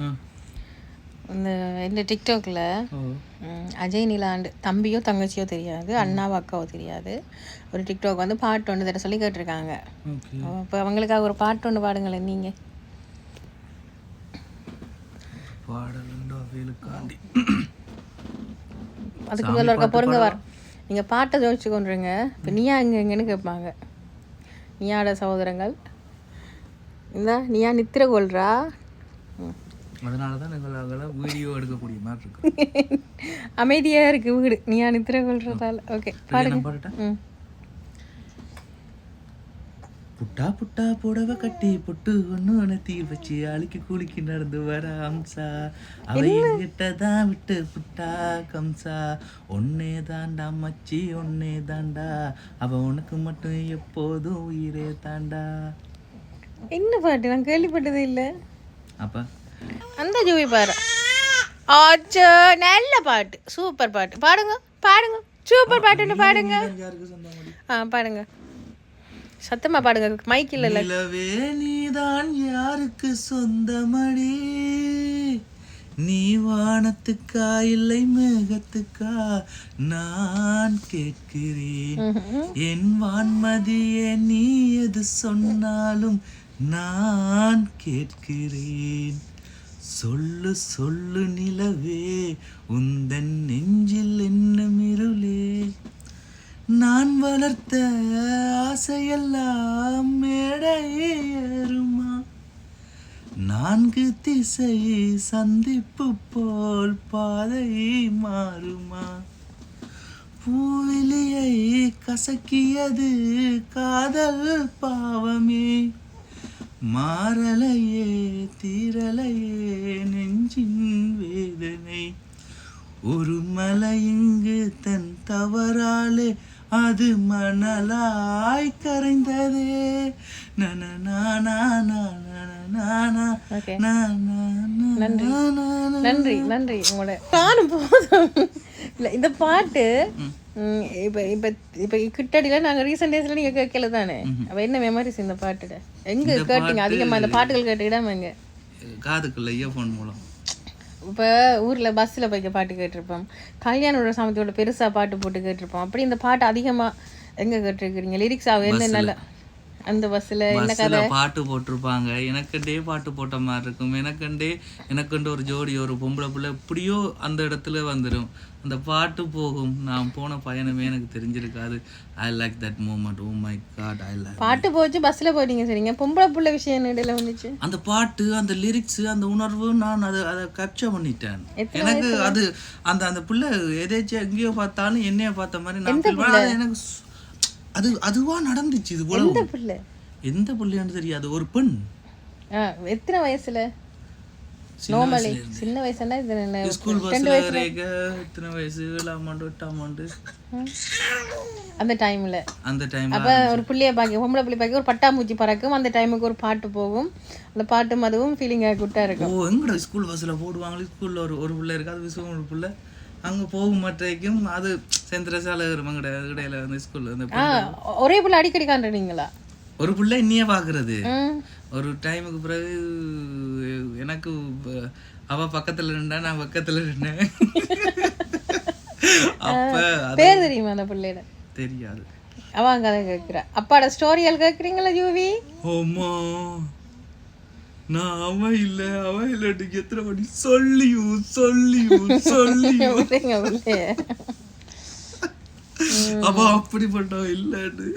ஆ. இந்த இந்த டிக்டாக்ல அஜய் நிலாண்டு தம்பியோ தங்கச்சியோ தெரியாது அண்ணாவோ அக்காவோ தெரியாது. ஒரு டிக்டாக் வந்து பாட்டு ஒன்று தர சொல்லி கேட்டிருக்காங்க. இப்போ அவங்களுக்காக ஒரு பாட்டு ஒன்று பாடுங்களேன் நீங்கள் அதுக்கு முதல்ல இருக்க பொறுங்க வர நீங்கள் பாட்டை ஜோதிச்சு கொண்டுருங்க. இப்போ நீயா இங்கே எங்கன்னு கேட்பாங்க. நீயாட சகோதரங்கள். இந்த நீயா நித்திர கொள்றா. அதனால தான் எங்களால் வீடியோ எடுக்கக்கூடிய மாதிரி இருக்கு. அமைதியா இருக்கு வீடு. நீயா நித்திர கொள்றதால ஓகே பாடுங்க புட்டா புட்டா புடவை கட்டி புட்டு ஒன்று உணத்தில் வச்சு அழுக்கி குளிக்கி நடந்து வர அம்சா அவ என்கிட்ட தான் விட்டு புட்டா கம்சா ஒன்னே தாண்டா மச்சி ஒன்னே தாண்டா. அவ உனக்கு மட்டும் எப்போதும் உயிரே தாண்டா. என்ன பாட்டு? நான் கேள்விப்பட்டதே இல்லை. அப்ப? அந்த ஜூவி பாரு. ஆச்சோ நல்ல பாட்டு. சூப்பர் பாட்டு. பாடுங்க பாடுங்க. சூப்பர் பாட்டுன்னு பாடுங்க. ஆ பாடுங்க. சத்தமா பாடுங்க. மைக் இல்ல நிலவே நீதான் யாருக்கு சொந்தமடி? நீ வானத்துக்கா இல்லை மேகத்துக்கா? நான் கேட்கிறேன். என் வான்மதியே நீ எது சொன்னாலும் நான் கேட்கிறேன். சொல்லு சொல்லு நிலவே உந்தன் நெஞ்சில் என்னும் இருளே நான் வளர்த்த ஆசையெல்லாம் மேடையேறுமா நான்கு திசை சந்திப்பு போல் பாதை மாறுமா. பூவிலியை கசக்கியது காதல் பாவமே. மாறலையே தீரலையே நெஞ்சின் வேதனை ஒரு மலை இங்கு தன் தவறாலே அது மணலாய் கரைந்ததே நன நானா Okay. நன்றி. நன்றி உங்களோட நானும் போதும் இல்லை இந்த பாட்டு இப்ப இப்ப இப்ப கிட்டடியில நாங்க ரீசெண்ட் டேஸ்ல நீங்க கேட்கல தானே அப்ப என்ன மெமரிஸ் இந்த பாட்டுட எங்க கேட்டீங்க? அதிகமா இந்த பாட்டுகள் கேட்ட இடம் எங்க? காதுக்குள்ள இயர்ஃபோன் மூலம். இப்போ ஊரில் பஸ்ஸில் போய் பாட்டு கேட்டிருப்போம். கல்யாணோட சாமத்தியோட பெருசாக பாட்டு போட்டு கேட்டிருப்போம். அப்படி இந்த பாட்டு அதிகமாக எங்கே கேட்டிருக்கிறீங்க? லிரிக்ஸ் ஆகும் என்ன நல்ல அந்த பஸ்ஸில் என்ன பஸ்ஸில் பாட்டு போட்டிருப்பாங்க. எனக்கண்டே பாட்டு போட்ட மாதிரி இருக்கும். எனக்கண்டே எனக்கண்டு ஒரு ஜோடி ஒரு பொம்பளை பிள்ளை எப்படியோ அந்த இடத்துல வந்துடும் அந்த பாட்டு போகும். நான் போன பயணமே எனக்கு தெரிஞ்சிருக்காது. I like that moment oh my god I like பாட்டு போச்சு பஸ்ஸில் போயிட்டீங்க சரிங்க. பொம்பளை புள்ள விஷயம் இடையில வந்துச்சு? அந்த பாட்டு அந்த லிரிக்ஸ் அந்த உணர்வு நான் அதை அதை கேப்சர் பண்ணிட்டேன். எனக்கு அது அந்த அந்த பிள்ளை எதாச்சும் எங்கேயோ பார்த்தாலும் என்னைய பார்த்த மாதிரி நான் எனக்கு அது அதுவா நடந்துச்சு இது போல எந்த புள்ள? எந்த பிள்ளையான்னு தெரியாது ஒரு பெண். எத்தனை வயசுல? நார்மலி சின்ன வயசுனா இது என்ன ஸ்கூல் பஸ்ல ரேக இத்தனை வயசு எட்டாம் ஆண்டு அந்த டைமில் அந்த டைம் அப்போ ஒரு புள்ளைய பார்க்க பொம்பளை புள்ளி பார்க்க ஒரு பட்டாம்பூச்சி பறக்கும். அந்த டைமுக்கு ஒரு பாட்டு போகும். அந்த பாட்டும் அதுவும் ஃபீலிங்காக குட்டா ஓ இருக்கும் எங்கடா ஸ்கூல் பஸ்ல போடுவாங்களே? ஸ்கூல்ல ஒரு ஒரு பிள்ளை இருக்கு அது ஒரு பிள்ளை. அங்க போகும் மற்றைக்கும் அது செந்திரசாலை இருமங்கட இடையில அந்த ஸ்கூல்ல அந்த ஆ ஒரே புள்ள அடிக்கடி காண்றீங்களா? ஒரு பிள்ளை இன்னியே பாக்குறது? ஒரு டைமுக்கு பிறகு எனக்கு அவ பக்கத்துல இருந்தா நான் பக்கத்துல இருந்தேன் அப்ப பேர் தெரியுமா அந்த பிள்ளையோட? தெரியாது. அவன் கதை கேட்குறா அப்பாட ஸ்டோரியல் கேட்குறீங்களா ஜூவி? அம்மா நான் அவன் இல்ல அவன் இல்லட்டுக்கு எத்தனை வாட்டி சொல்லியும் சொல்லியும் சொல்லியும் விடுங்க பிள்ளைய அவ அப்படிப்பட்டவ இல்லன்னு.